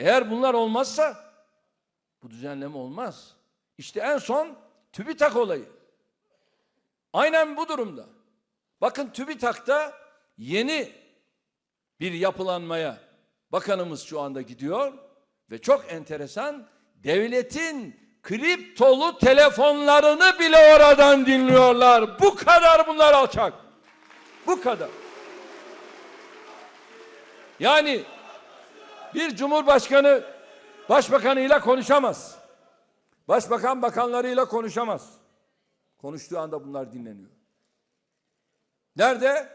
Eğer bunlar olmazsa bu düzenleme olmaz. İşte en son TÜBİTAK olayı. Aynen bu durumda. Bakın TÜBİTAK'ta yeni bir yapılanmaya bakanımız şu anda gidiyor ve çok enteresan devletin kriptolu telefonlarını bile oradan dinliyorlar. Bu kadar bunlar alçak. Bu kadar. Yani bir cumhurbaşkanı başbakanıyla konuşamaz. Başbakan bakanlarıyla konuşamaz. Konuştuğu anda bunlar dinleniyor. Nerede?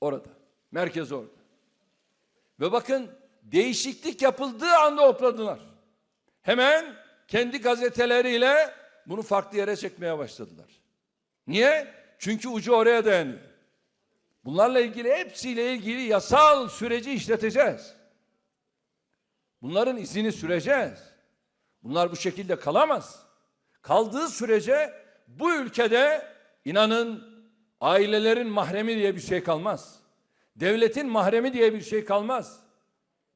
Orada. Merkez orada. Ve bakın değişiklik yapıldığı anda hopladılar. Hemen kendi gazeteleriyle bunu farklı yere çekmeye başladılar. Niye? Çünkü ucu oraya dayanıyor. Bunlarla ilgili hepsiyle ilgili yasal süreci işleteceğiz. Bunların izini süreceğiz. Bunlar bu şekilde kalamaz. Kaldığı sürece bu ülkede inanın ailelerin mahremi diye bir şey kalmaz. Devletin mahremi diye bir şey kalmaz.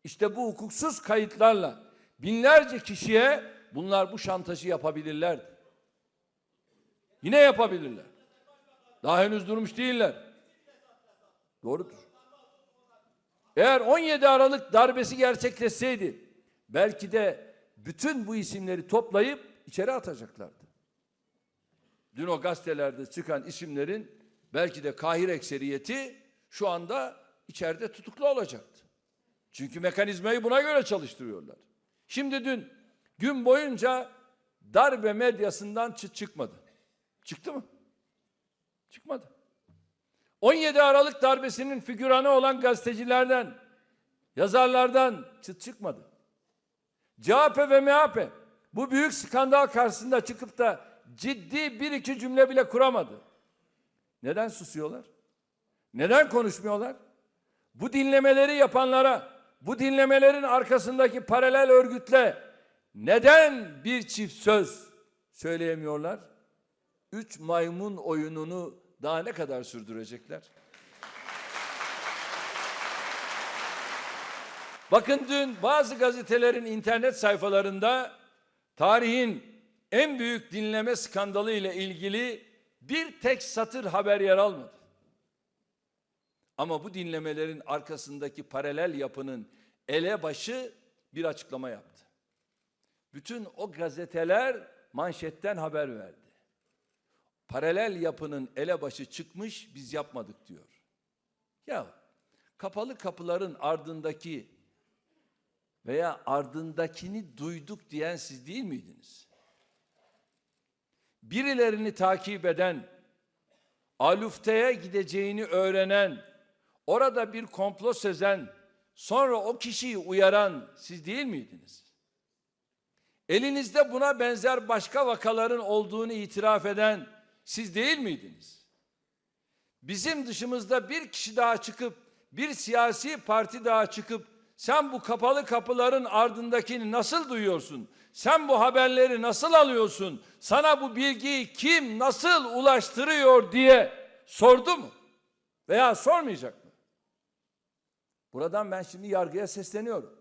İşte bu hukuksuz kayıtlarla binlerce kişiye bunlar bu şantajı yapabilirlerdi. Yine yapabilirler. Daha henüz durmuş değiller. Doğrudur. Eğer 17 Aralık darbesi gerçekleşseydi belki de bütün bu isimleri toplayıp içeri atacaklardı. Dün o gazetelerde çıkan isimlerin belki de kahir ekseriyeti şu anda içeride tutuklu olacaktı. Çünkü mekanizmayı buna göre çalıştırıyorlar. Şimdi dün gün boyunca darbe medyasından çıkmadı. Çıktı mı? Çıkmadı. 17 Aralık darbesinin figüranı olan gazetecilerden, yazarlardan çıt çıkmadı. CHP ve MHP bu büyük skandal karşısında çıkıp da ciddi bir iki cümle bile kuramadı. Neden susuyorlar? Neden konuşmuyorlar? Bu dinlemeleri yapanlara, bu dinlemelerin arkasındaki paralel örgütle neden bir çift söz söyleyemiyorlar? Üç maymun oyununu daha ne kadar sürdürecekler? Bakın dün bazı gazetelerin internet sayfalarında tarihin en büyük dinleme skandalı ile ilgili bir tek satır haber yer almadı. Ama bu dinlemelerin arkasındaki paralel yapının elebaşı bir açıklama yaptı. Bütün o gazeteler manşetten haber verdi. Paralel yapının elebaşı çıkmış biz yapmadık diyor. Ya kapalı kapıların ardındaki veya ardındakini duyduk diyen siz değil miydiniz? Birilerini takip eden, Alufte'ye gideceğini öğrenen, orada bir komplo sezen, sonra o kişiyi uyaran siz değil miydiniz? Elinizde buna benzer başka vakaların olduğunu itiraf eden siz değil miydiniz? Bizim dışımızda bir kişi daha çıkıp, bir siyasi parti daha çıkıp, sen bu kapalı kapıların ardındakini nasıl duyuyorsun? Sen bu haberleri nasıl alıyorsun? Sana bu bilgiyi kim nasıl ulaştırıyor diye sordu mu? Veya sormayacak mı? Buradan ben şimdi yargıya sesleniyorum.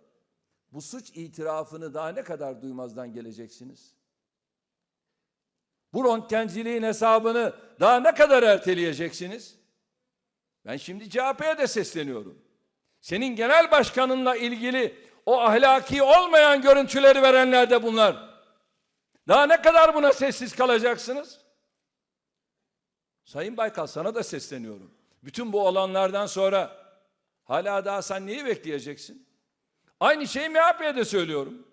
Bu suç itirafını daha ne kadar duymazdan geleceksiniz? Bu röntgenciliğin hesabını daha ne kadar erteleyeceksiniz? Ben şimdi CHP'ye de sesleniyorum. Senin genel başkanınla ilgili o ahlaki olmayan görüntüleri verenler de bunlar. Daha ne kadar buna sessiz kalacaksınız? Sayın Baykal sana da sesleniyorum. Bütün bu olanlardan sonra hala daha sen neyi bekleyeceksin? Aynı şeyi MHP'ye de söylüyorum.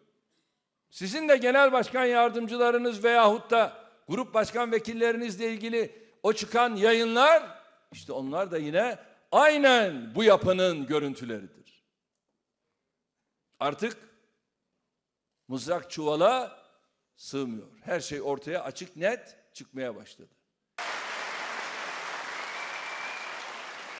Sizin de genel başkan yardımcılarınız veyahut da grup başkan vekillerinizle ilgili o çıkan yayınlar işte onlar da yine aynen bu yapının görüntüleridir. Artık mızrak çuvala sığmıyor. Her şey ortaya açık net çıkmaya başladı.